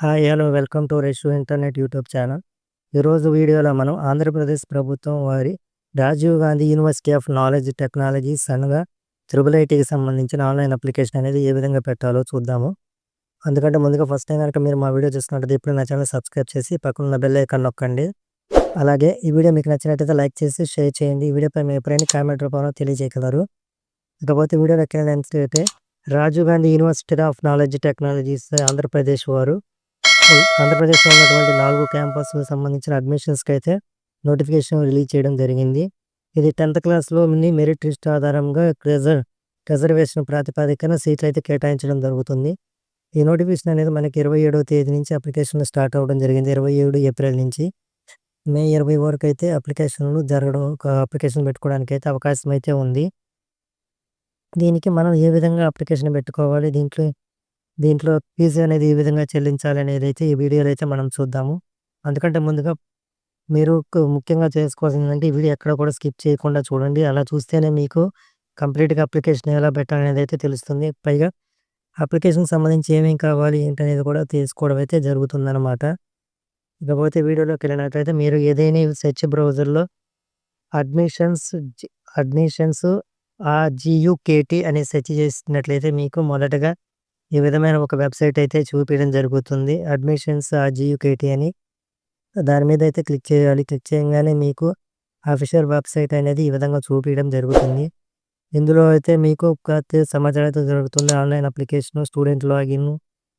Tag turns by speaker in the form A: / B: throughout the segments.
A: Hi hello welcome to Reshu internet YouTube channel. ఈరోజు వీడియోలో మనం ఆంధ్రప్రదేశ్ ప్రభుత్వం వారి Rajiv Gandhi university of knowledge technologies అనగా త్రిబుల్ ఐటీకి సంబంధించిన ఆన్లైన్ అప్లికేషన్ అనేది ఏ విధంగా పెట్టాలో చూద్దాము. అందుకంటే ముందుగా ఫస్ట్ టైం కనుక మీరు మా వీడియో చూస్తున్నట్టు ఇప్పుడు నా ఛానల్ సబ్స్క్రైబ్ చేసి పక్కన బెల్ ఐకాన్ నొక్కండి. అలాగే ఈ వీడియో మీకు నచ్చినట్టయితే లైక్ చేసి షేర్ చేయండి. ఈ వీడియోపై మీ ఎప్పుడైనా కామెంట్ రూపంలో తెలియజేయగలరు. ఇకపోతే వీడియో ఎక్కడ Rajiv Gandhi university of knowledge technologies Andhra Pradesh వారు ఆంధ్రప్రదేశ్లో ఉన్నటువంటి నాలుగు క్యాంపస్కు సంబంధించిన అడ్మిషన్స్కి అయితే నోటిఫికేషన్ రిలీజ్ చేయడం జరిగింది. ఇది టెన్త్ క్లాస్లో మినీ మెరిట్ లిస్ట్ ఆధారంగా రిజర్ రిజర్వేషన్ ప్రాతిపదికన సీట్లు అయితే కేటాయించడం జరుగుతుంది. ఈ నోటిఫికేషన్ అనేది మనకి ఇరవై ఏడవ తేదీ నుంచి అప్లికేషన్లు స్టార్ట్ అవ్వడం జరిగింది. ఇరవై ఏడు ఏప్రిల్ నుంచి. మే ఇరవై వరకు అయితే అప్లికేషన్లు జరగడం అప్లికేషన్ పెట్టుకోవడానికి అయితే అవకాశం అయితే ఉంది. దీనికి మనం ఏ విధంగా అప్లికేషన్ పెట్టుకోవాలి? దీంట్లో దీంట్లో ఫీజు అనేది ఏ విధంగా చెల్లించాలి అనేది అయితే ఈ వీడియోలో అయితే మనం చూద్దాము. అందుకంటే ముందుగా మీరు ముఖ్యంగా చేసుకోవాల్సింది ఏంటంటే ఈ వీడియో ఎక్కడ కూడా స్కిప్ చేయకుండా చూడండి. అలా చూస్తేనే మీకు కంప్లీట్గా అప్లికేషన్ ఎలా పెట్టాలి అనేది అయితే తెలుస్తుంది. పైగా అప్లికేషన్కి సంబంధించి ఏమేమి కావాలి ఏంటనేది కూడా తీసుకోవడం అయితే జరుగుతుందన్నమాట. ఇకపోతే వీడియోలోకి వెళ్ళినట్లయితే మీరు ఏదైనా సెర్చ్ బ్రౌజర్లో అడ్మిషన్స్ అడ్మిషన్స్ ఆ జియుకేటి అని సెర్చ్ చేసినట్లయితే మీకు మొదటగా ఈ విధమైన ఒక వెబ్సైట్ అయితే చూపించడం జరుగుతుంది. అడ్మిషన్స్ ఆర్జీయూకేటీ అని. దాని మీద అయితే క్లిక్ చేయాలి. క్లిక్ చేయగానే మీకు అఫీషియల్ వెబ్సైట్ అనేది ఈ విధంగా చూపించడం జరుగుతుంది. ఇందులో అయితే మీకు ప్రతి సమాచారం అయితే జరుగుతుంది online application student login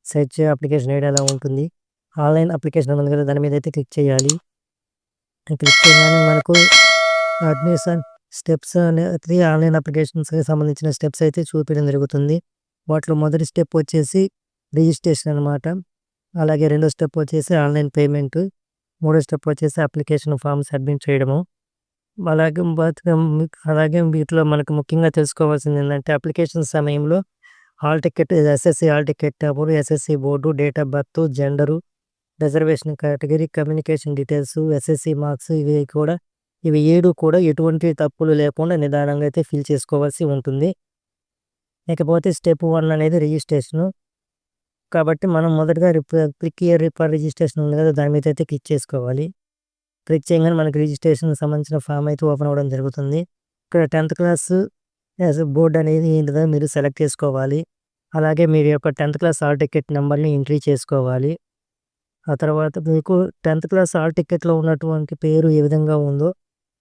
A: search application ID ఎలా ఉంటుంది. ఆన్లైన్ అప్లికేషన్ ఉంది కదా దాని మీద అయితే క్లిక్ చేయాలి. క్లిక్ చేయగానే మనకు అడ్మిషన్ స్టెప్స్ అనేది ఆన్లైన్ అప్లికేషన్స్కి సంబంధించిన స్టెప్స్ అయితే చూపించడం జరుగుతుంది. వాటిలో మొదటి స్టెప్ వచ్చేసి రిజిస్ట్రేషన్ అనమాట అలాగే రెండో స్టెప్ వచ్చేసి ఆన్లైన్ పేమెంట్. మూడో స్టెప్ వచ్చేసి అప్లికేషన్ ఫామ్ సబ్మిట్ చేయడము. అలాగే అలాగే వీటిలో మనకు ముఖ్యంగా తెలుసుకోవాల్సింది ఏంటంటే అప్లికేషన్ సమయంలో hall ticket SSC hall ticket అప్పుడు SSC board date of birth gender reservation category communication details SSC marks ఇవి కూడా ఇవి ఏడు కూడా ఎటువంటి తప్పులు లేకుండా నిదానంగా అయితే ఫిల్ చేసుకోవాల్సి ఉంటుంది. ఇకపోతే స్టెప్ వన్ అనేది రిజిస్ట్రేషను. కాబట్టి మనం మొదటగా క్లిక్ ఇయర్ రిపర్ రిజిస్ట్రేషన్ ఉంది కదా దాని మీద అయితే క్లిక్ చేసుకోవాలి. క్లిక్ చేయగానే మనకి రిజిస్ట్రేషన్ సంబంధించిన ఫామ్ అయితే ఓపెన్ అవ్వడం జరుగుతుంది. ఇక్కడ టెన్త్ క్లాస్ బోర్డ్ అనేది ఏంటిదో మీరు సెలెక్ట్ చేసుకోవాలి. అలాగే మీరు యొక్క టెన్త్ క్లాస్ హాల్ టికెట్ నెంబర్ని ఎంట్రీ చేసుకోవాలి. ఆ తర్వాత మీకు టెన్త్ క్లాస్ హాల్ టికెట్లో ఉన్నటువంటి పేరు ఏ విధంగా ఉందో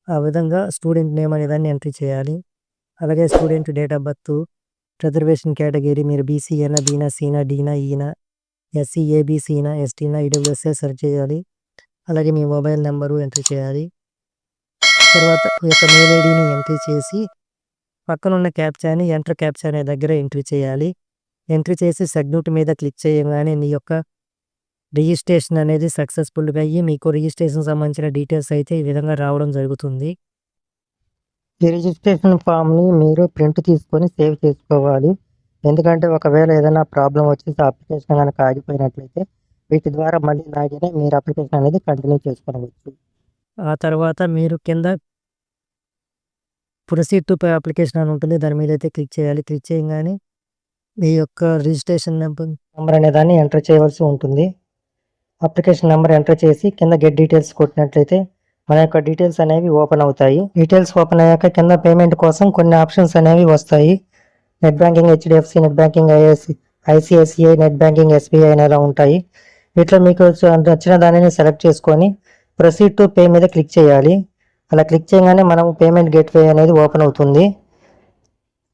A: ఆ విధంగా స్టూడెంట్ నేమ్ అనేదాన్ని ఎంట్రీ చేయాలి. అలాగే student date of birth reservation category మీరు బీసీఏనా బీనా సీనా డీనా ఈనా ఎస్సీ ఏబీసీనా ఎస్టీనా ఈడబ్ల్యూఎస్ఏ సెర్చ్ చేయాలి. అలాగే మీ మొబైల్ నెంబరు ఎంట్రీ చేయాలి. తర్వాత మీ యొక్క మెయిల్ ఐడిని ఎంట్రీ చేసి పక్కన ఉన్న క్యాప్చాని ఎంటర్ క్యాప్చా అనే దగ్గర ఎంట్రీ చేయాలి. ఎంట్రీ చేసి సబ్మిట్ మీద క్లిక్ చేయగానే మీ యొక్క రిజిస్ట్రేషన్ అనేది సక్సెస్ఫుల్గా అయ్యి మీకు రిజిస్ట్రేషన్ సంబంధించిన డీటెయిల్స్ అయితే ఈ విధంగా రావడం జరుగుతుంది. ఈ రిజిస్ట్రేషన్ ఫామ్ని మీరు ప్రింట్ తీసుకొని సేవ్ చేసుకోవాలి. ఎందుకంటే ఒకవేళ ఏదైనా ప్రాబ్లం వచ్చేసి అప్లికేషన్ కనుక ఆగిపోయినట్లయితే వీటి ద్వారా మళ్ళీ లాగిన మీరు అప్లికేషన్ అనేది కంటిన్యూ చేసుకోవచ్చు. ఆ తర్వాత మీరు కింద ప్రొసీడ్ టు పే అప్లికేషన్ అని ఉంటుంది. దాని మీద అయితే క్లిక్ చేయాలి. క్లిక్ చేయగానే మీ యొక్క రిజిస్ట్రేషన్ నెంబర్ నెంబర్ అనే దాన్ని ఎంటర్ చేయవలసి ఉంటుంది. అప్లికేషన్ నెంబర్ ఎంటర్ చేసి కింద గెట్ డీటెయిల్స్ కొట్టినట్లయితే మన యొక్క డీటెయిల్స్ అనేవి ఓపెన్ అవుతాయి. డీటెయిల్స్ ఓపెన్ అయ్యాక కింద పేమెంట్ కోసం కొన్ని ఆప్షన్స్ అనేవి వస్తాయి. Net banking HDFC net banking ISC ICICI net banking SBI అనేలా ఉంటాయి. వీటిలో మీకు నచ్చిన దానిని సెలెక్ట్ చేసుకొని ప్రొసీడ్ టు పే మీద క్లిక్ చేయాలి. అలా క్లిక్ చేయగానే మనం పేమెంట్ గేట్వే అనేది ఓపెన్ అవుతుంది.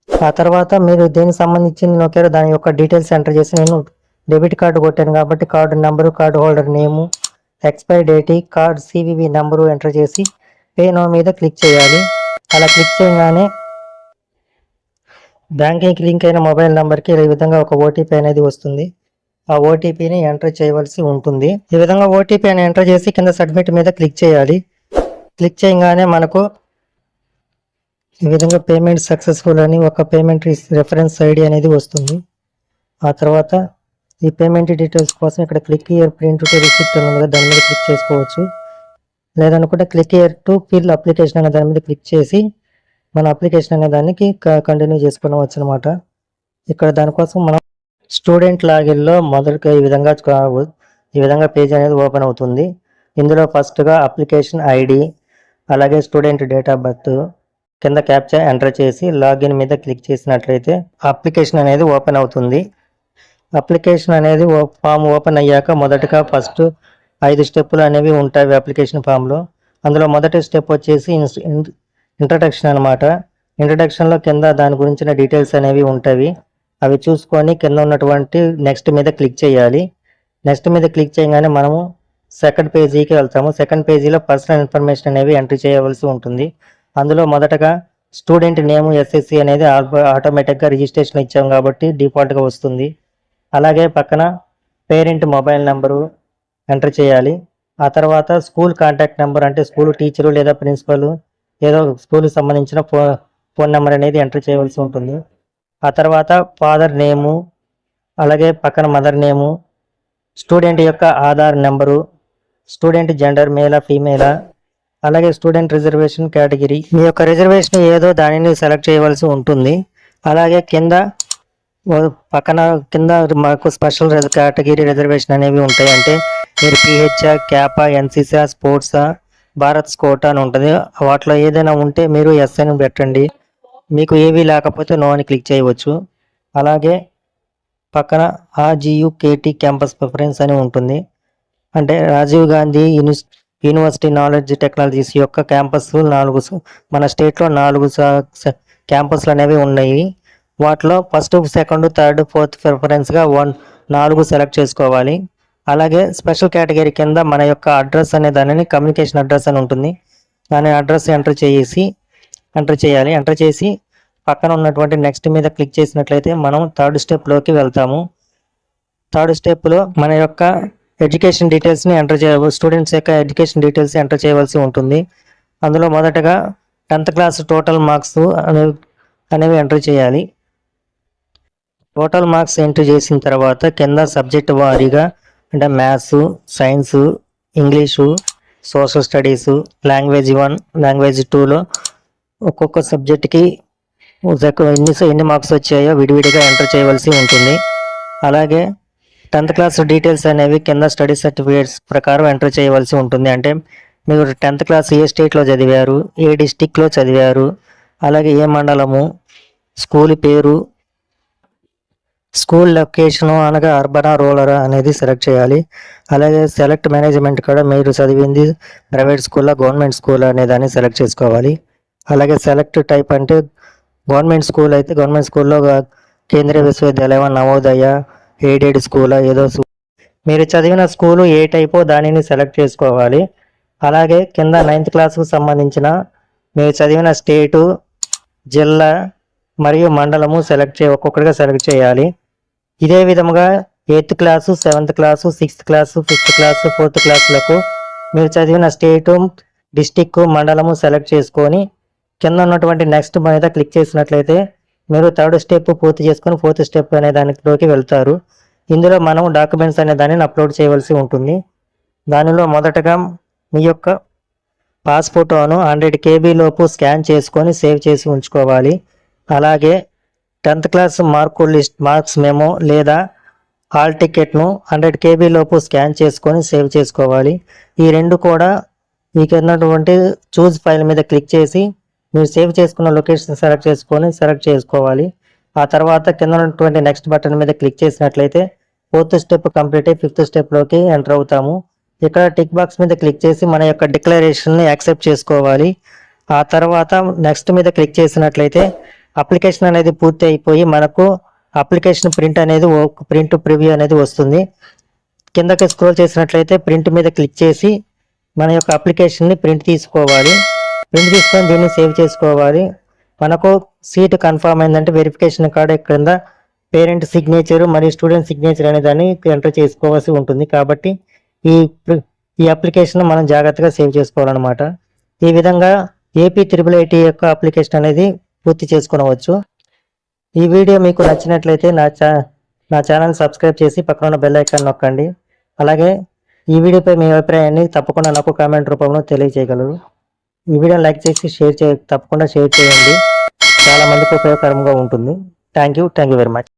A: ఆ తర్వాత మీరు దేనికి సంబంధించిన నొక్కారో దాని యొక్క డీటెయిల్స్ ఎంటర్ చేసి నేను డెబిట్ కార్డు కొట్టాను కాబట్టి card number card holder name expiry date card CVV number enter చేసి పే నో మీద క్లిక్ చేయాలి. అలా క్లిక్ చేయగానే బ్యాంకింగ్కి లింక్ అయిన మొబైల్ నెంబర్కి ఈ విధంగా ఒక ఓటీపీ అనేది వస్తుంది. ఆ ఓటీపీని ఎంటర్ చేయవలసి ఉంటుంది. ఈ విధంగా ఓటీపీ అని ఎంటర్ చేసి కింద సబ్మిట్ మీద క్లిక్ చేయాలి. క్లిక్ చేయగానే మనకు ఈ విధంగా పేమెంట్ సక్సెస్ఫుల్ అని ఒక పేమెంట్ రెఫరెన్స్ ఐడి అనేది వస్తుంది. ఆ తర్వాత ఈ పేమెంట్ డీటెయిల్స్ కోసం ఇక్కడ click here print to receipt ఉంది దాని మీద క్లిక్ చేసుకోవచ్చు. లేదనుకుంటే click here to fill application అనే దాని మీద క్లిక్ చేసి మన అప్లికేషన్ అనే దానికి కంటిన్యూ చేసుకోవచ్చు అనమాట ఇక్కడ దానికోసం మనం స్టూడెంట్ లాగిన్లో మొదటిగా ఈ విధంగా ఈ విధంగా పేజ్ అనేది ఓపెన్ అవుతుంది. ఇందులో ఫస్ట్గా అప్లికేషన్ ఐడి అలాగే స్టూడెంట్ డేట్ ఆఫ్ బర్త్ కింద క్యాప్చర్ ఎంటర్ చేసి లాగిన్ మీద క్లిక్ చేసినట్లయితే అప్లికేషన్ అనేది ఓపెన్ అవుతుంది. అప్లికేషన్ అనేది ఫామ్ ఓపెన్ అయ్యాక మొదటగా ఫస్ట్ ఐదు స్టెప్పులు అనేవి ఉంటాయి అప్లికేషన్ ఫామ్లో. అందులో మొదటి స్టెప్ వచ్చేసి ఇంట్రడక్షన్ అనమాట ఇంట్రడక్షన్లో కింద దాని గురించిన డీటెయిల్స్ అనేవి ఉంటాయి అవి చూసుకొని కింద ఉన్నటువంటి నెక్స్ట్ మీద క్లిక్ చేయాలి. నెక్స్ట్ మీద క్లిక్ చేయగానే మనము సెకండ్ పేజీకి వెళ్తాము. సెకండ్ పేజీలో పర్సనల్ ఇన్ఫర్మేషన్ అనేవి ఎంట్రీ చేయవలసి ఉంటుంది. అందులో మొదటగా స్టూడెంట్ నేమ్ ఎస్ఎస్సి అనేది ఆటోమేటిక్గా రిజిస్ట్రేషన్ ఇచ్చాం కాబట్టి డిఫాల్ట్గా వస్తుంది. అలాగే పక్కన పేరెంట్ మొబైల్ నెంబరు ఎంటర్ చేయాలి. ఆ తర్వాత స్కూల్ కాంటాక్ట్ నెంబర్ అంటే స్కూల్ టీచరు లేదా ప్రిన్సిపల్ ఏదో స్కూల్కి సంబంధించిన ఫో ఫోన్ నెంబర్ అనేది ఎంటర్ చేయవలసి ఉంటుంది. ఆ తర్వాత ఫాదర్ నేము అలాగే పక్కన మదర్ నేము స్టూడెంట్ యొక్క ఆధార్ నెంబరు స్టూడెంట్ జెండర్ మేలా ఫీమేలా అలాగే స్టూడెంట్ రిజర్వేషన్ కేటగిరీ. మీ యొక్క రిజర్వేషన్ ఏదో దానిని సెలెక్ట్ చేయవలసి ఉంటుంది. అలాగే కింద పక్కన కింద మాకు స్పెషల్ కేటగిరీ రిజర్వేషన్ అనేవి ఉంటాయి అంటే మీరు పిహెచ్ఆ క్యాపా ఎన్సీసా స్పోర్ట్సా భారత్ స్కోటా అని ఉంటుంది. వాటిలో ఏదైనా ఉంటే మీరు ఎస్ అని పెట్టండి. మీకు ఏవి లేకపోతే నో అని క్లిక్ చేయవచ్చు. అలాగే పక్కన ఆర్జీయుకేటీ క్యాంపస్ ప్రిఫరెన్స్ అని ఉంటుంది. అంటే రాజీవ్ గాంధీ యూనిస్ యూనివర్సిటీ నాలెడ్జ్ టెక్నాలజీస్ యొక్క క్యాంపస్ నాలుగు మన స్టేట్లో నాలుగు క్యాంపస్లు అనేవి ఉన్నాయి. వాటిలో ఫస్ట్ సెకండ్ థర్డ్ ఫోర్త్ ప్రిఫరెన్స్గా వన్ నాలుగు సెలెక్ట్ చేసుకోవాలి. అలాగే స్పెషల్ కేటగిరీ కింద మన యొక్క అడ్రస్ అనే దానిని కమ్యూనికేషన్ అడ్రస్ అని ఉంటుంది. దాని అడ్రస్ ఎంటర్ చేసి ఎంటర్ చేయాలి. ఎంటర్ చేసి పక్కన ఉన్నటువంటి నెక్స్ట్ మీద క్లిక్ చేసినట్లయితే మనం థర్డ్ స్టెప్లోకి వెళ్తాము. థర్డ్ స్టెప్లో మన యొక్క ఎడ్యుకేషన్ డీటెయిల్స్ని ఎంటర్ చేయ స్టూడెంట్స్ యొక్క ఎడ్యుకేషన్ డీటెయిల్స్ ఎంటర్ చేయవలసి ఉంటుంది. అందులో మొదటగా టెన్త్ క్లాస్ టోటల్ మార్క్స్ అనేవి అనేవి ఎంటర్ చేయాలి. టోటల్ మార్క్స్ ఎంటర్ చేసిన తర్వాత కింద సబ్జెక్ట్ వారీగా అంటే maths science English social studies language one language టూలో ఒక్కొక్క సబ్జెక్ట్కి ఎన్ని ఎన్ని మార్క్స్ వచ్చాయో విడివిడిగా ఎంటర్ చేయవలసి ఉంటుంది. అలాగే టెన్త్ క్లాస్ డీటెయిల్స్ అనేవి కింద స్టడీ సర్టిఫికేట్స్ ప్రకారం ఎంటర్ చేయవలసి ఉంటుంది. అంటే మీరు టెన్త్ క్లాస్ ఏ స్టేట్లో చదివారు ఏ డిస్టిక్లో చదివారు అలాగే ఏ మండలము స్కూల్ పేరు స్కూల్ లొకేషన్ అనగా అర్బనా రూరల్ అనేది సెలెక్ట్ చేయాలి. అలాగే సెలెక్ట్ మేనేజ్మెంట్ కూడా మీరు చదివింది ప్రైవేట్ స్కూల్లో గవర్నమెంట్ స్కూల్ అనే దాన్ని సెలెక్ట్ చేసుకోవాలి. అలాగే సెలెక్ట్ టైప్ అంటే గవర్నమెంట్ స్కూల్ అయితే గవర్నమెంట్ స్కూల్లో కేంద్రీయ విశ్వవిద్యాలయం నవోదయ ఎయిడెడ్ స్కూల్ ఏదో మీరు చదివిన స్కూలు ఏ టైపో దానిని సెలెక్ట్ చేసుకోవాలి. అలాగే కింద నైన్త్ క్లాస్కు సంబంధించిన మీరు చదివిన స్టేటు జిల్లా మరియు మండలము సెలెక్ట్ చే ఒక్కొక్కటిగా సెలెక్ట్ చేయాలి. ఇదే విధముగా eighth class seventh class sixth class fifth class fourth క్లాసులకు మీరు చదివిన స్టేటు డిస్టిక్ మండలము సెలెక్ట్ చేసుకొని కింద ఉన్నటువంటి నెక్స్ట్ మీద క్లిక్ చేసినట్లయితే మీరు థర్డ్ స్టెప్ పూర్తి చేసుకొని ఫోర్త్ స్టెప్ అనే దానిలోకి వెళ్తారు. ఇందులో మనం డాక్యుమెంట్స్ అనే దానిని అప్లోడ్ చేయవలసి ఉంటుంది. దానిలో మొదటగా మీ యొక్క పాస్ఫోటోను హండ్రెడ్ కేబీ లోపు స్కాన్ చేసుకొని సేవ్ చేసి ఉంచుకోవాలి. అలాగే tenth class mark list marks memo లేదా హాల్ టికెట్ను హండ్రెడ్ కేబీ లోపు స్కాన్ చేసుకొని సేవ్ చేసుకోవాలి. ఈ రెండు కూడా మీకు ఉన్నటువంటి చూజ్ ఫైల్ మీద క్లిక్ చేసి మీరు సేవ్ చేసుకున్న లొకేషన్ సెలెక్ట్ చేసుకొని సెలెక్ట్ చేసుకోవాలి. ఆ తర్వాత కింద ఉన్నటువంటి నెక్స్ట్ బటన్ మీద క్లిక్ చేసినట్లయితే ఫోర్త్ స్టెప్ కంప్లీట్ అయ్యి ఫిఫ్త్ స్టెప్లోకి ఎంటర్ అవుతాము. ఇక్కడ టిక్ బాక్స్ మీద క్లిక్ చేసి మన యొక్క డిక్లరేషన్ని యాక్సెప్ట్ చేసుకోవాలి. ఆ తర్వాత నెక్స్ట్ మీద క్లిక్ చేసినట్లయితే అప్లికేషన్ అనేది పూర్తి అయిపోయి మనకు అప్లికేషన్ ప్రింట్ అనేది ప్రింట్ ప్రివ్యూ అనేది వస్తుంది. కిందకి స్క్రోల్ చేసినట్లయితే ప్రింట్ మీద క్లిక్ చేసి మన యొక్క అప్లికేషన్ని ప్రింట్ తీసుకోవాలి. ప్రింట్ తీసుకొని దీన్ని సేవ్ చేసుకోవాలి. మనకు సీట్ కన్ఫర్మ్ అయిందంటే వెరిఫికేషన్ కార్డ్ ఇక్కడ పేరెంట్ సిగ్నేచర్ మరియు స్టూడెంట్ సిగ్నేచర్ అనే దాన్ని ఎంటర్ చేసుకోవాల్సి ఉంటుంది. కాబట్టి ఈ ఈ అప్లికేషన్ మనం జాగ్రత్తగా సేవ్ చేసుకోవాలన్నమాట. ఈ విధంగా ఏపీ త్రిబుల్ ఐటీ యొక్క అప్లికేషన్ అనేది పూర్తి చేసుకోవచ్చు ఈ వీడియో మీకు నచ్చినట్లయితే నా ఛా నా ఛానల్ సబ్స్క్రైబ్ చేసి పక్కన ఉన్న బెల్ ఐకాన్ నొక్కండి. అలాగే ఈ వీడియోపై మీ అభిప్రాయాన్ని తప్పకుండా నాకు కామెంట్ రూపంలో తెలియజేయగలరు ఈ వీడియోని లైక్ చేసి షేర్ చే తప్పకుండా షేర్ చేయండి. చాలామందికి ఉపయోగకరంగా ఉంటుంది. Thank you. Thank you very much.